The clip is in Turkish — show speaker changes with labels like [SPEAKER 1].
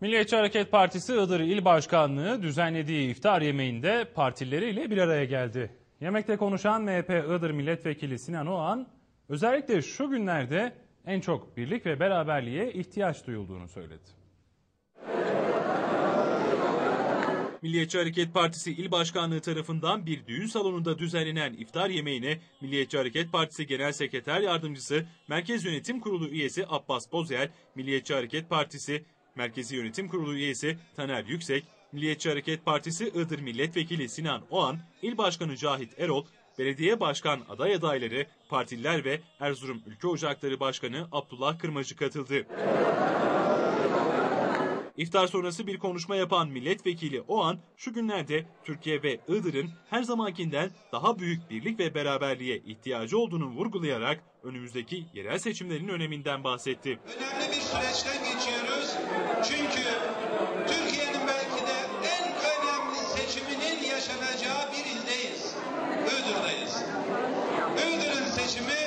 [SPEAKER 1] Milliyetçi Hareket Partisi Iğdır İl Başkanlığı düzenlediği iftar yemeğinde partileriyle bir araya geldi. Yemekte konuşan MHP Iğdır Milletvekili Sinan Oğan, özellikle şu günlerde en çok birlik ve beraberliğe ihtiyaç duyulduğunu söyledi.
[SPEAKER 2] Milliyetçi Hareket Partisi İl Başkanlığı tarafından bir düğün salonunda düzenlenen iftar yemeğine Milliyetçi Hareket Partisi Genel Sekreter Yardımcısı, Merkez Yönetim Kurulu üyesi Abbas Bozyel, Milliyetçi Hareket Partisi Merkezi Yönetim Kurulu üyesi Taner Yüksek, Milliyetçi Hareket Partisi Iğdır Milletvekili Sinan Oğan, İl Başkanı Cahit Erol, Belediye Başkan aday adayları, partililer ve Erzurum Ülke Ocakları Başkanı Abdullah Kırmacı katıldı. İftar sonrası bir konuşma yapan milletvekili o an şu günlerde Türkiye ve Iğdır'ın her zamankinden daha büyük birlik ve beraberliğe ihtiyacı olduğunu vurgulayarak önümüzdeki yerel seçimlerin öneminden bahsetti.
[SPEAKER 3] Önemli bir süreçten geçiyoruz. Çünkü Türkiye'nin belki de en önemli seçiminin yaşanacağı bir ildeyiz. Iğdır'dayız. Iğdır'ın seçimi